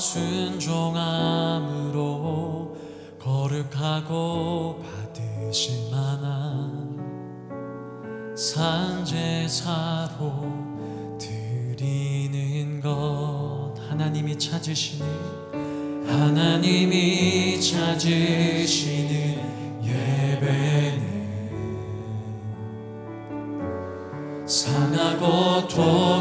순종함으로 거룩하고 받으실 만한 산제사로 드리는 것. 하나님이 찾으시는 하나님이 찾으시는 예배는 상하고 돌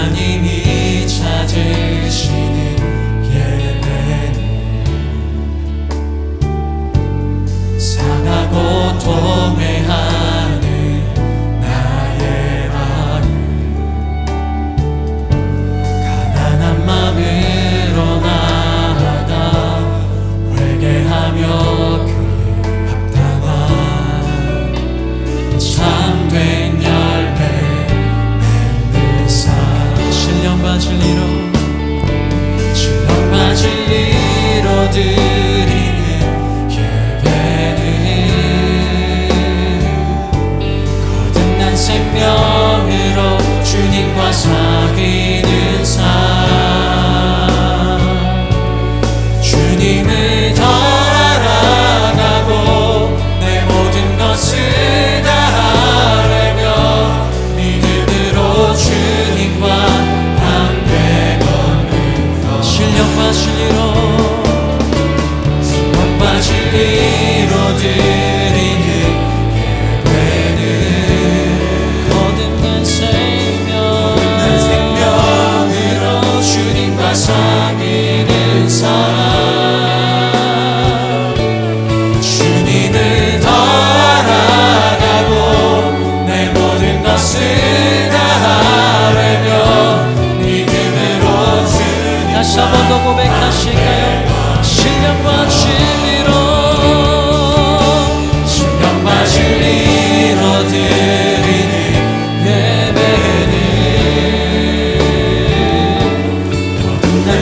하나님이 찾으시니. 진리로 주님 맞을 일 얻을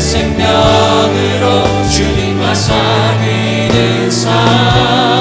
생명으로 주님 마사 그는 삶.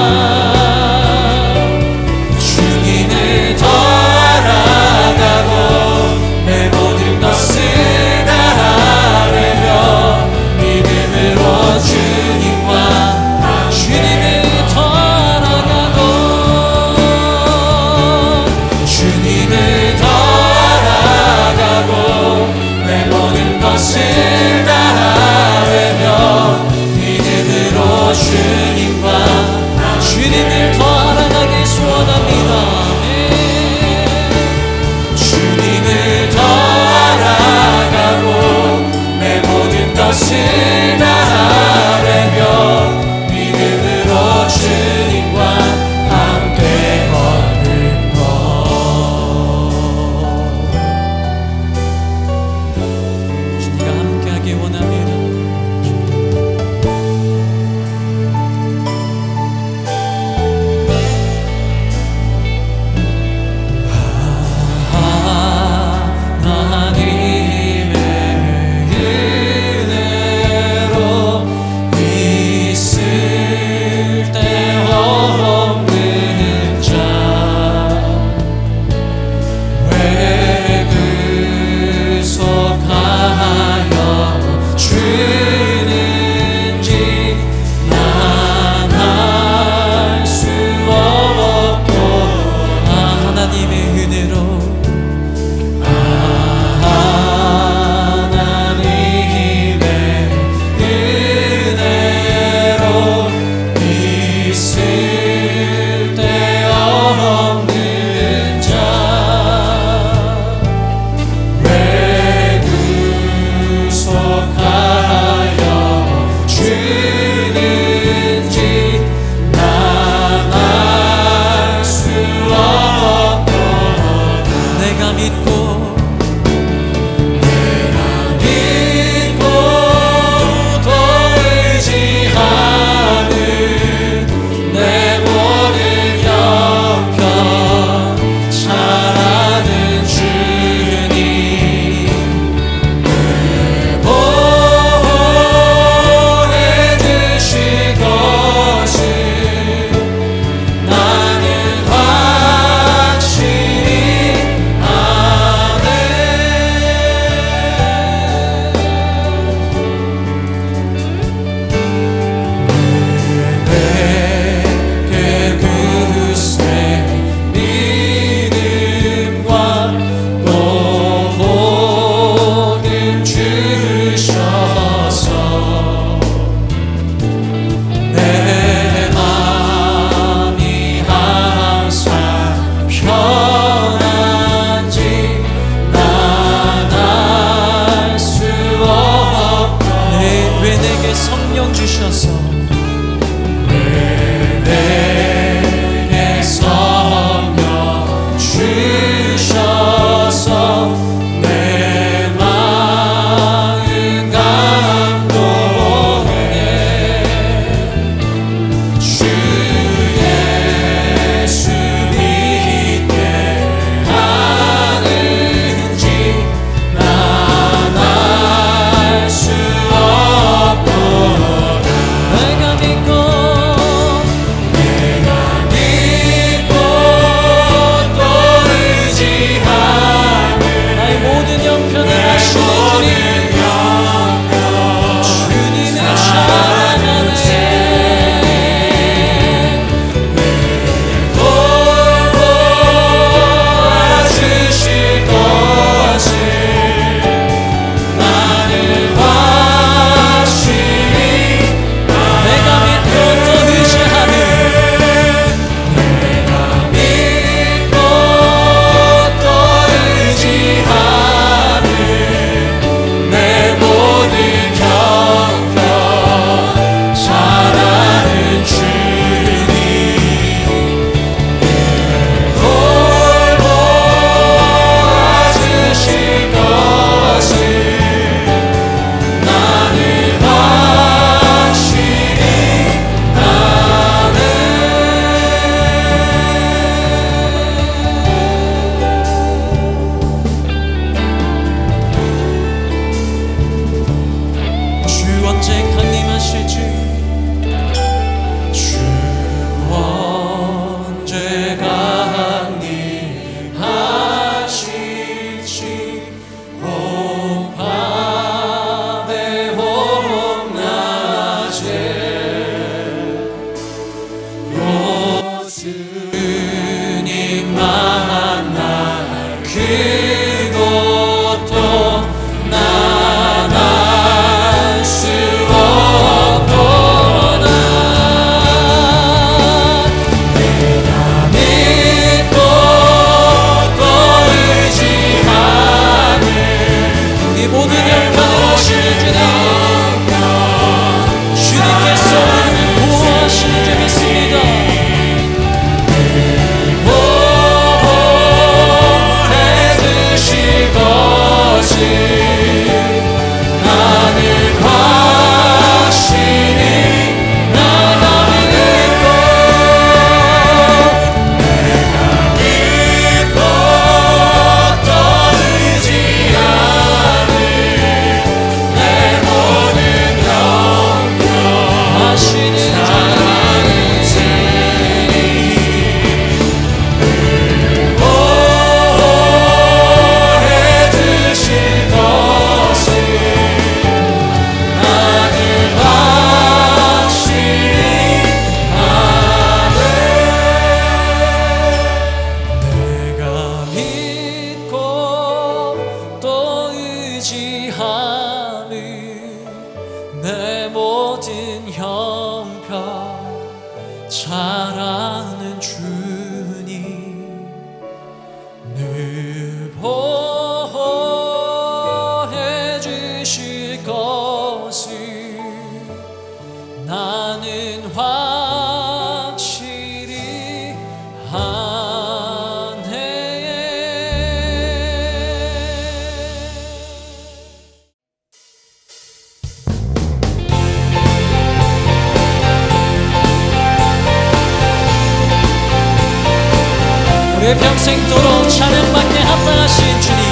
내 평생도록 찬양받게 합당하신 주님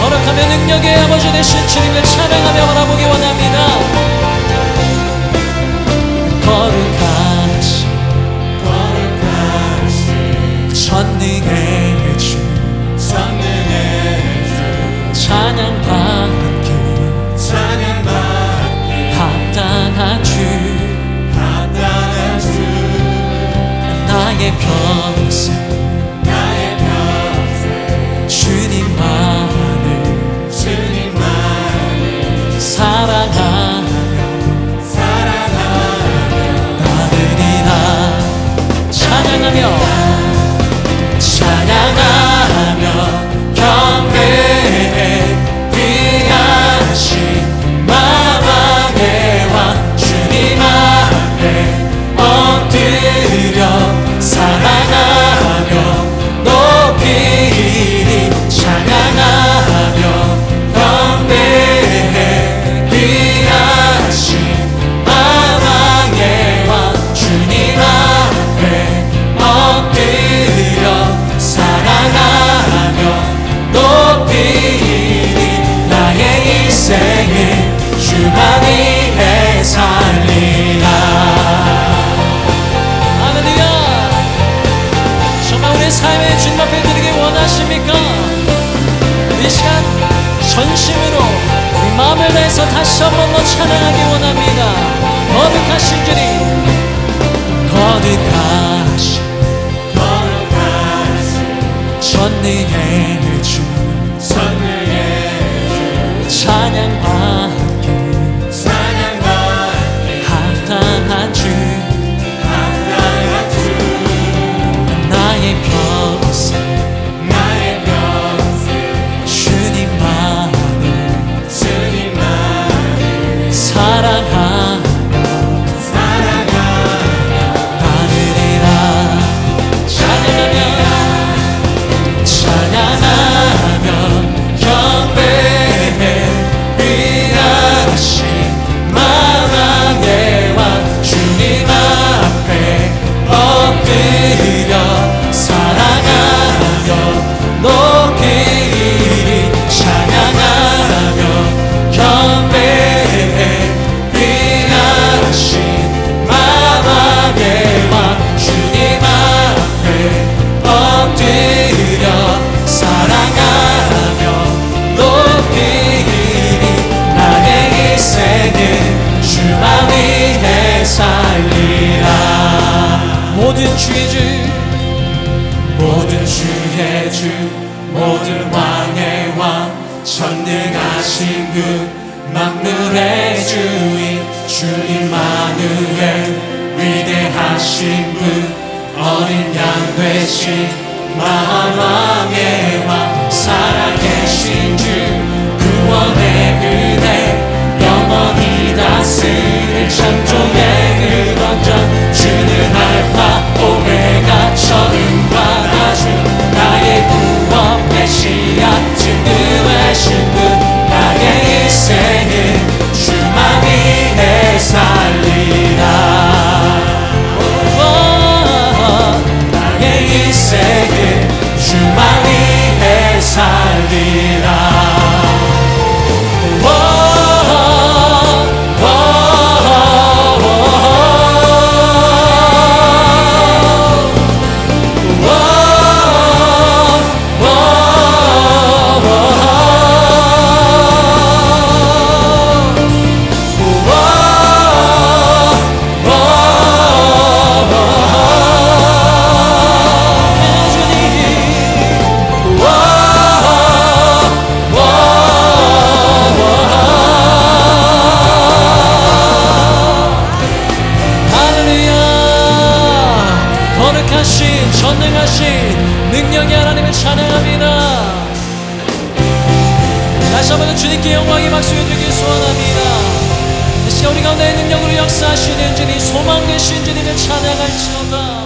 거룩하며 능력의 아버지 되신 주님을 찬양하며 바라보기 원합니다. 거룩하신 거룩하신 전능의 주 전능의 주 찬양받게 찬양받게 합당한 주 합당한 주. 나의 평생 거룩하신 전능하신 능력의 하나님을 찬양합니다. 다시 한번 주님께 영광의 박수를 드리길 소원합니다. 다시 우리 가운데 능력으로 역사하시는 주님 소망되신 주님을 찬양할지어다.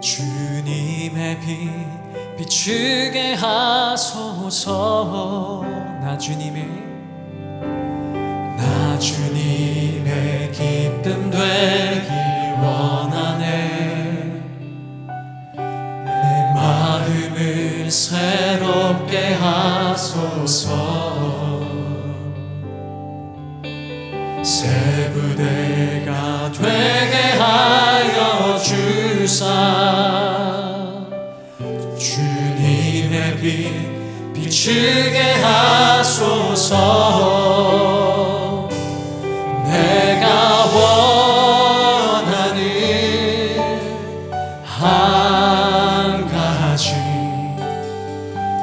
주님의 빛 비추게 하소서 나 주님의 쉬게 하소서. 내가 원하는 한 가지.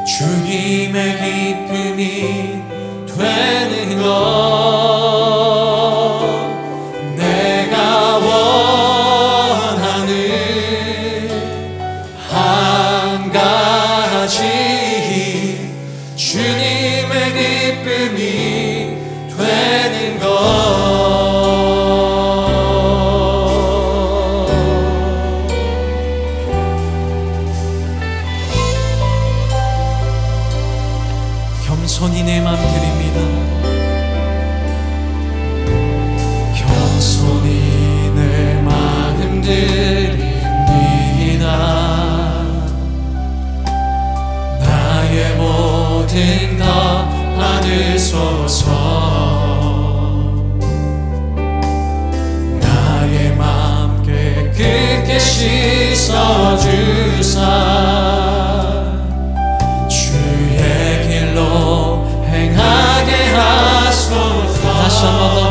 주님의 기쁨이 되는 것.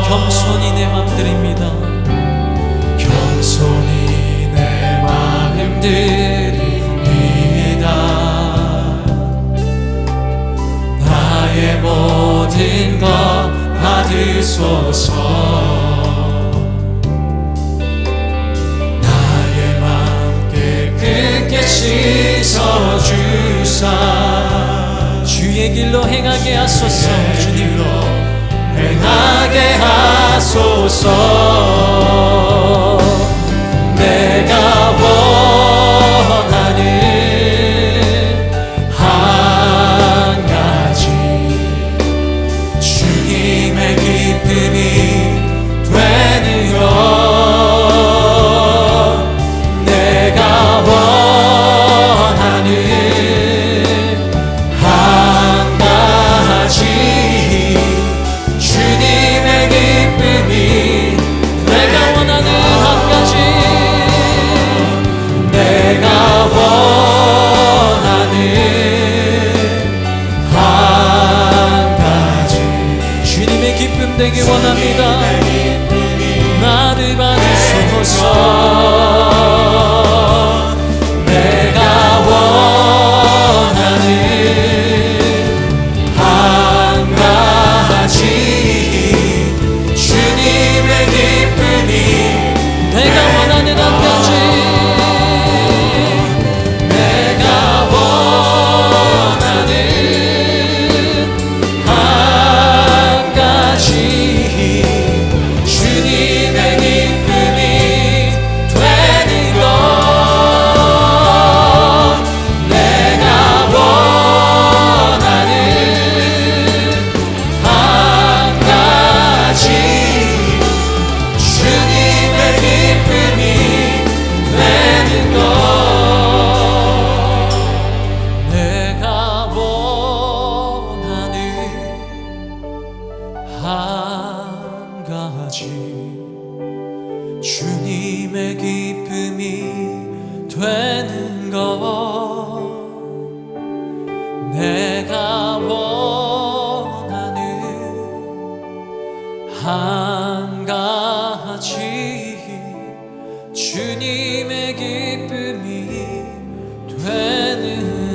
겸손히 내 맘 드립니다. 겸손히 내 마음 드립니다. 나의 모든 것 받으소서. 나의 마음 깨끗게 씻어주사. 주의 길로 행하게 하소서. 주님 행하게 하소서.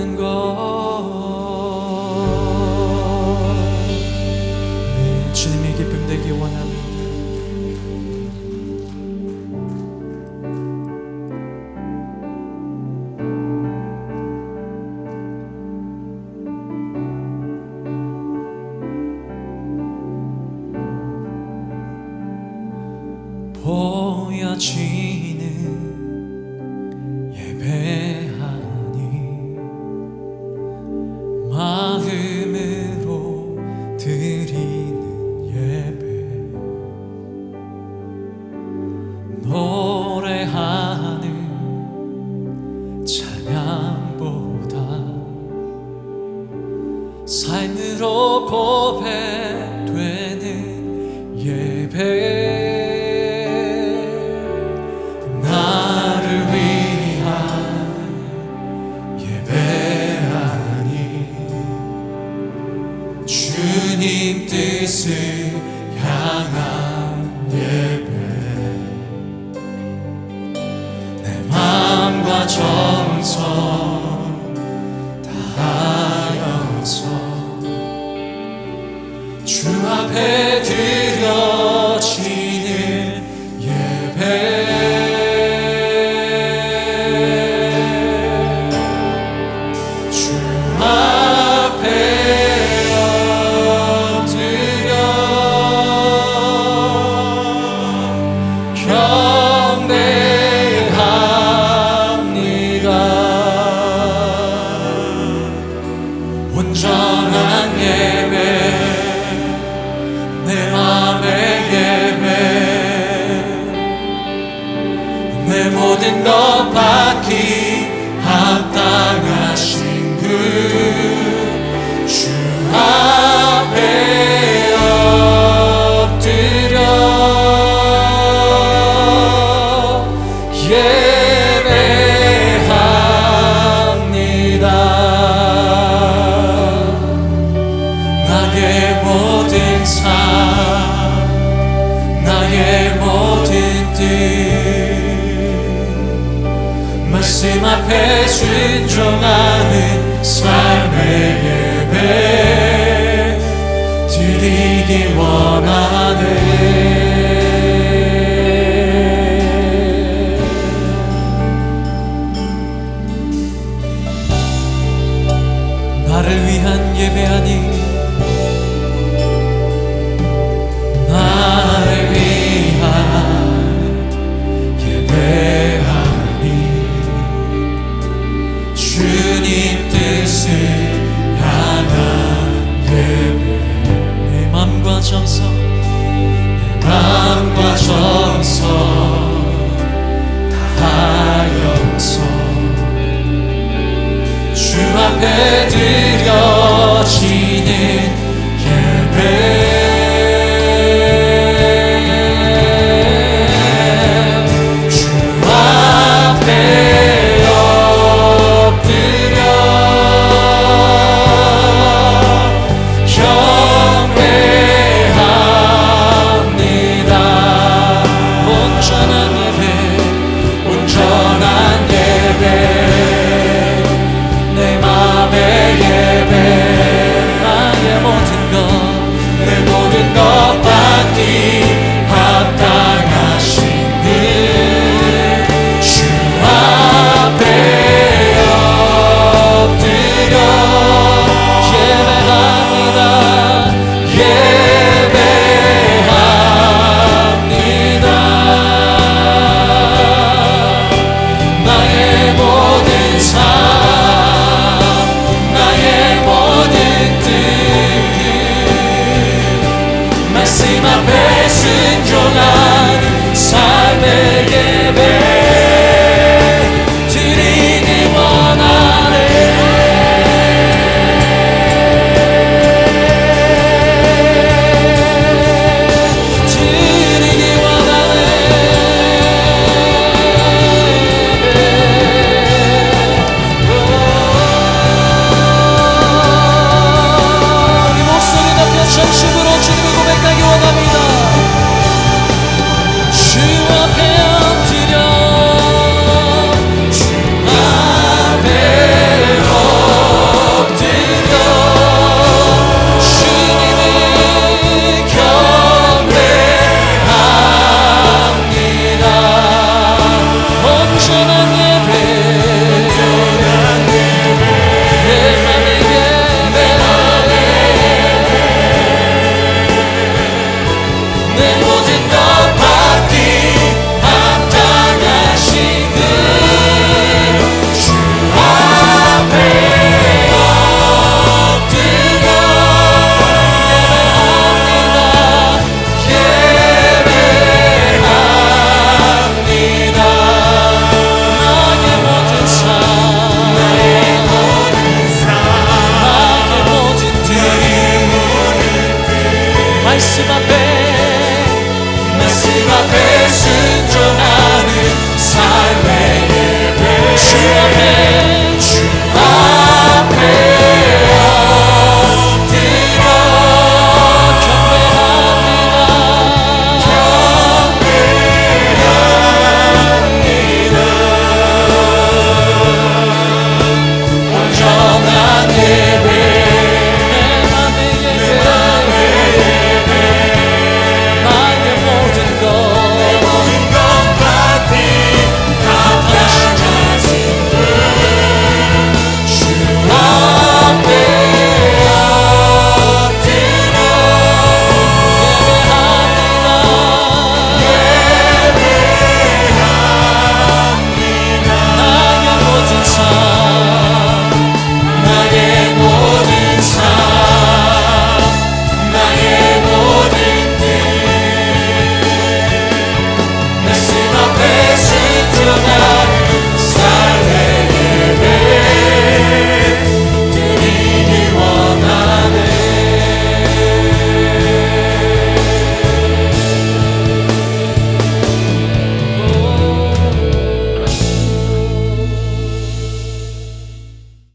모든 것. 모든 앞에 순종하는 삶의 예배 드리기 원하네. 나를 위한 예배 아니